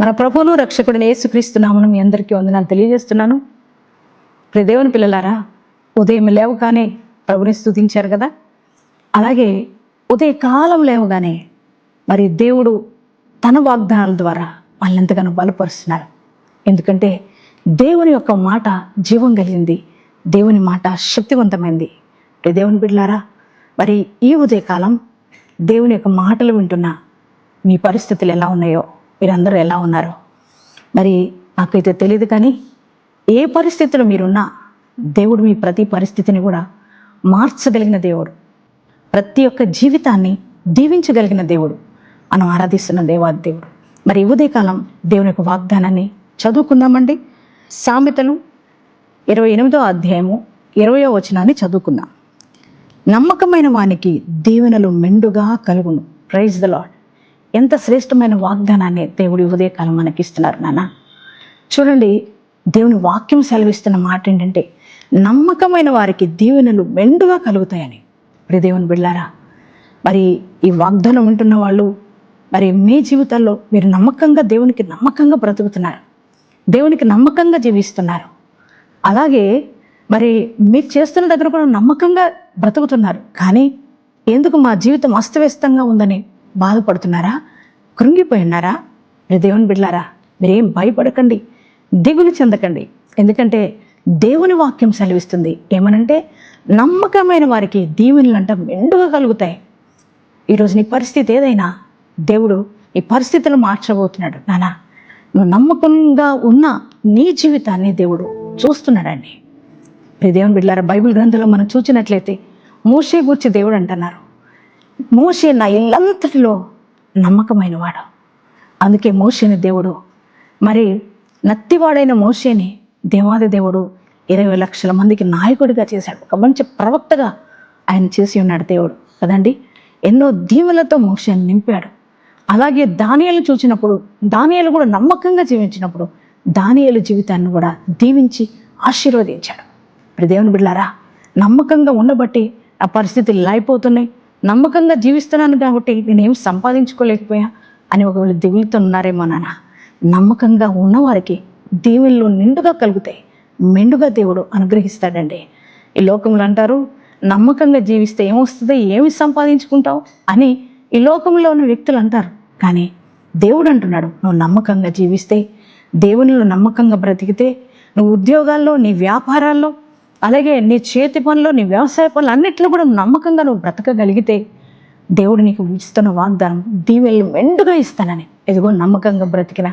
మన ప్రభువును రక్షకుడిని ఏసుక్రీస్తున్నామని మీ అందరికీ వందనాలు తెలియజేస్తున్నాను. ప్రదేవుని పిల్లలారా ఉదయం లేవగానే ప్రభుని స్తుతించారు కదా? అలాగే ఉదయ కాలం లేవగానే మరి దేవుడు తన వాగ్దానాల ద్వారా వాళ్ళని ఎంతగానో బలపరుస్తున్నారు. ఎందుకంటే దేవుని యొక్క మాట జీవం కలిగింది. దేవుని మాట శక్తివంతమైంది. ప్రియ దేవుని బిడ్డలారా మరి ఈ ఉదయకాలం దేవుని యొక్క మాటలు వింటున్న మీ పరిస్థితులు ఎలా ఉన్నాయో మీరందరూ ఎలా ఉన్నారో? మరి నాకైతే తెలియదు కానీ ఏ పరిస్థితిలో మీరున్నా దేవుడు మీ ప్రతి పరిస్థితిని కూడా మార్చగలిగిన దేవుడు. ప్రతి ఒక్క జీవితాన్ని దీవించగలిగిన దేవుడు. మనం ఆరాధిస్తున్న దేవాది దేవుడు. మరి ఉదయకాలం దేవుని యొక్క వాగ్దానాన్ని చదువుకుందామండి. సామెతలు ఇరవై ఎనిమిదో అధ్యాయము ఇరవయో వచనాన్ని చదువుకుందాం. నమ్మకమైన వానికి దీవెనలు మెండుగా కలుగును. ప్రైజ్ ద లాడ్ ఎంత శ్రేష్టమైన వాగ్దానాన్ని దేవుడి ఉదయకాలం మనకి ఇస్తున్నారు నాన్న. చూడండి దేవుని వాక్యం సెలవిస్తున్న మాట ఏంటంటే నమ్మకమైన వారికి దీవెనలు మెండుగా కలుగుతాయని. మరి దేవుని బిళ్ళారా మరి ఈ వాగ్దానం ఉంటున్న వాళ్ళు మరి మీ జీవితాల్లో మీరు నమ్మకంగా దేవునికి నమ్మకంగా బ్రతుకుతున్నారు దేవునికి నమ్మకంగా జీవిస్తున్నారు. అలాగే మరి మీరు చేస్తున్న దగ్గర కూడా నమ్మకంగా బ్రతుకుతున్నారు. కానీ ఎందుకు మా జీవితం అస్తవ్యస్తంగా ఉందని బాధపడుతున్నారా? కృంగిపోయి ఉన్నారా మీరు దేవుని బిడ్డారా మీరేం భయపడకండి దిగులు చెందకండి. ఎందుకంటే దేవుని వాక్యం సెలవిస్తుంది. ఏమనంటే నమ్మకమైన వారికి దీవెనలంట మెండుగా కలుగుతాయి. ఈరోజు నీ పరిస్థితి ఏదైనా దేవుడు నీ పరిస్థితులు మార్చబోతున్నాడు. నానా నువ్వు నమ్మకంగా ఉన్న నీ జీవితాన్ని దేవుడు చూస్తున్నాడండి. ప్రియ దేవుని బిడ్డారా బైబిల్ గ్రంథంలో మనం చూసినట్లయితే మోషే గూర్చి దేవుడు అంటున్నారు. మోషే నా ఇల్లంతటిలో నమ్మకమైనవాడు. అందుకే మోషేని దేవుడు మరి నత్తివాడైన మోషేని దేవాది దేవుడు ఇరవై లక్షల మందికి నాయకుడిగా చేశాడు. ఒక మంచి ప్రవక్తగా ఆయన చేసి ఉన్నాడు దేవుడు. కదండి? ఎన్నో దీవులతో మోషేని నింపాడు. అలాగే దానియాలు చూసినప్పుడు దానియాలు కూడా నమ్మకంగా జీవించినప్పుడు దానియాలు జీవితాన్ని కూడా దీవించి ఆశీర్వదించాడు. ఇప్పుడు దేవుని బిడ్డారా నమ్మకంగా ఉండబట్టి ఆ పరిస్థితులు ఇలా అయిపోతున్నాయి. నమ్మకంగా జీవిస్తున్నాను కాబట్టి నేనేం సంపాదించుకోలేకపోయా అని ఒకవేళ దిగులుతో ఉన్నారేమో నాన్న. నమ్మకంగా ఉన్నవారికి దీవెనలు నిండుగా కలుగుతాయి. మెండుగా దేవుడు అనుగ్రహిస్తాడండి. ఈ లోకంలో అంటారు నమ్మకంగా జీవిస్తే ఏమొస్తుంది? ఏమి సంపాదించుకుంటావు? అని ఈ లోకంలో ఉన్న వ్యక్తులు అంటారు. కానీ దేవుడు అంటున్నాడు నువ్వు నమ్మకంగా జీవిస్తే దేవునిలో నమ్మకంగా బ్రతికితే నువ్వు ఉద్యోగాల్లో నీ వ్యాపారాల్లో అలాగే నీ చేతి పనులు నీ వ్యవసాయ పనులు అన్నిట్లో కూడా నమ్మకంగా నువ్వు బ్రతకగలిగితే దేవుడు నీకు ఇస్తున్న వాగ్దానం దీవెళ్ళు మెండుగా ఇస్తానని. ఎదుగో నమ్మకంగా బ్రతికిన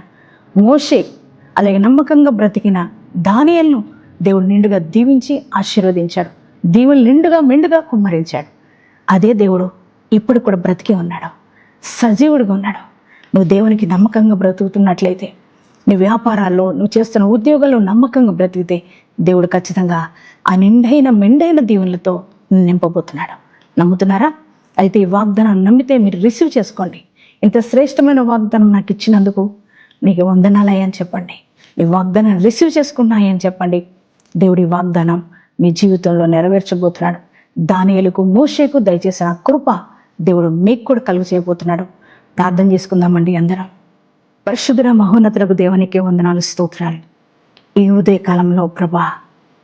మోషే అలాగే నమ్మకంగా బ్రతికిన దానియల్ను దేవుడు నిండుగా దీవించి ఆశీర్వదించాడు. దీవులు నిండుగా మెండుగా కుమ్మరించాడు. అదే దేవుడు ఇప్పుడు కూడా బ్రతికి ఉన్నాడు. సజీవుడిగా ఉన్నాడు. నువ్వు దేవునికి నమ్మకంగా బ్రతుకుతున్నట్లయితే నీ వ్యాపారాల్లో నువ్వు చేస్తున్న ఉద్యోగాల్లో నమ్మకంగా బ్రతికితే దేవుడు ఖచ్చితంగా ఆ నిండైన మెండైన దీవులతో నింపబోతున్నాడు. నమ్ముతున్నారా? అయితే ఈ వాగ్దానం నమ్మితే మీరు రిసీవ్ చేసుకోండి. ఇంత శ్రేష్టమైన వాగ్దానం నాకు ఇచ్చినందుకు నీకు వందనాలయ్యని చెప్పండి. ఈ వాగ్దానం రిసీవ్ చేసుకున్నాయని చెప్పండి. దేవుడి వాగ్దానం మీ జీవితంలో నెరవేర్చబోతున్నాడు. దానియలకు మోషేకు దయచేసిన కృప దేవుడు మీకు కూడా కలుగు చేయబోతున్నాడు ప్రార్థన చేసుకుందామండి అందరం. పరిశుద్ధ మహోన్నతులకు దేవునికే వందనాలు స్తోత్రాలు. ఈ ఉదయ కాలంలో ప్రభా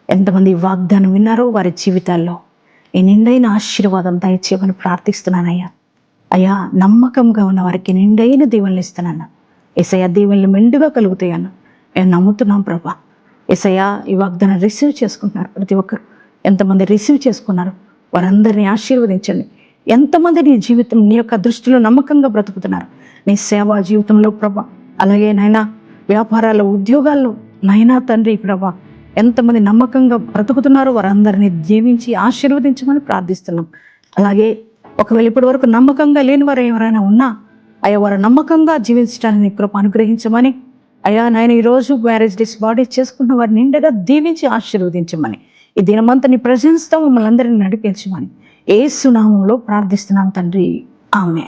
ఎంతమంది వాగ్దానం విన్నారో వారి జీవితాల్లో ఈ నిండైన ఆశీర్వాదం దయచేయమని ప్రార్థిస్తున్నానయ్యా. అయ్యా నమ్మకంగా ఉన్న వారికి నిండైన దీవెనలు ఇస్తున్నాను. ఎసయ్య దీవెనలు మెండుగా కలుగుతాయన్న నేను నమ్ముతున్నాం ప్రభా. ఎసయ్య ఈ వాగ్దానం రిసీవ్ చేసుకుంటున్నారు. ప్రతి ఒక్కరు ఎంతమంది రిసీవ్ చేసుకున్నారు వారందరినీ ఆశీర్వదించండి. ఎంతమంది నీ జీవితం నీ యొక్క దృష్టిలో నమ్మకంగా బ్రతుకుతున్నారు. నీ సేవా జీవితంలో ప్రభా. అలాగే నాయనా వ్యాపారాల ఉద్యోగాల్లో నైనా తండ్రి ప్రభా ఎంతమంది నమ్మకంగా బ్రతుకుతున్నారో వారందరినీ జీవించి ఆశీర్వదించమని ప్రార్థిస్తున్నాం. అలాగే ఒకవేళ ఇప్పటి వరకు నమ్మకంగా లేని వారు ఎవరైనా ఉన్నా అయ్యా వారు నమ్మకంగా జీవించడానికి కృప అనుగ్రహించమని అయ్యా నాయన ఈరోజు మ్యారేజ్ డేస్ బాడీ చేసుకున్న వారిని నిండగా దీవించి ఆశీర్వదించమని ఈ దినమంతా నీ ప్రజెన్స్తో మమ్మల్ని అందరినీ నడిపించమని ఏ సునామంలో ప్రార్థిస్తున్నాం తండ్రి. ఆమె